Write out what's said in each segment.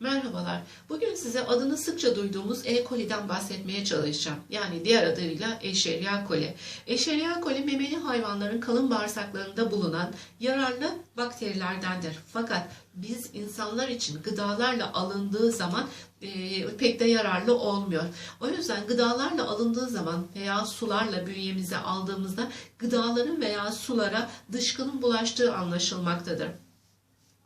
Merhabalar. Bugün size adını sıkça duyduğumuz E. coli'den bahsetmeye çalışacağım. Yani diğer adıyla Escherichia coli. Escherichia coli memeli hayvanların kalın bağırsaklarında bulunan yararlı bakterilerdendir. Fakat biz insanlar için gıdalarla alındığı zaman e, pek de yararlı olmuyor. O yüzden gıdalarla alındığı zaman veya sularla bünyemize aldığımızda gıdaların veya sulara dışkının bulaştığı anlaşılmaktadır.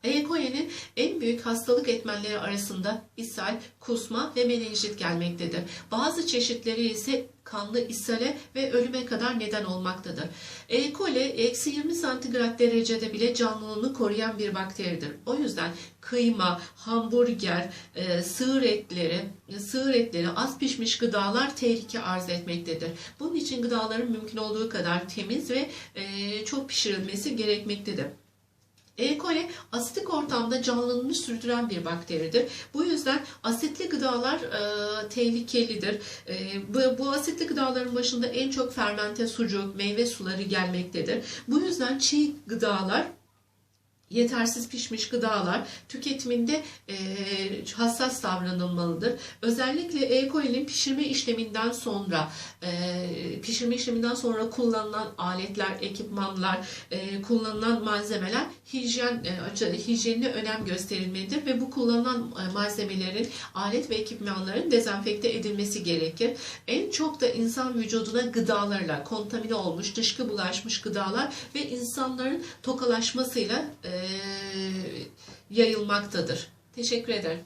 E. coli'nin en büyük hastalık etmenleri arasında ishal, kusma ve menenjit gelmektedir. Bazı çeşitleri ise kanlı ishale ve ölüme kadar neden olmaktadır. E. coli eksi 20 santigrat derecede bile canlılığını koruyan bir bakteridir. O yüzden kıyma, hamburger, e, sığır etleri, sığır etleri, az pişmiş gıdalar tehlike arz etmektedir. Bunun için gıdaların mümkün olduğu kadar temiz ve e, çok pişirilmesi gerekmektedir. E. coli asitik ortamda canlılığını sürdüren bir bakteridir. Bu yüzden asitli gıdalar e, tehlikelidir. E, bu, bu asitli gıdaların başında en çok fermente sucuk, meyve suları gelmektedir. Bu yüzden çiğ gıdalar yetersiz pişmiş gıdalar tüketiminde e, hassas davranılmalıdır. Özellikle E. coli'nin pişirme işleminden sonra e, pişirme işleminden sonra kullanılan aletler, ekipmanlar, e, kullanılan malzemeler hijyen e, hijyenine önem gösterilmelidir ve bu kullanılan malzemelerin, alet ve ekipmanların dezenfekte edilmesi gerekir. En çok da insan vücuduna gıdalarla kontamine olmuş, dışkı bulaşmış gıdalar ve insanların tokalaşmasıyla e, yayılmaktadır. Teşekkür ederim.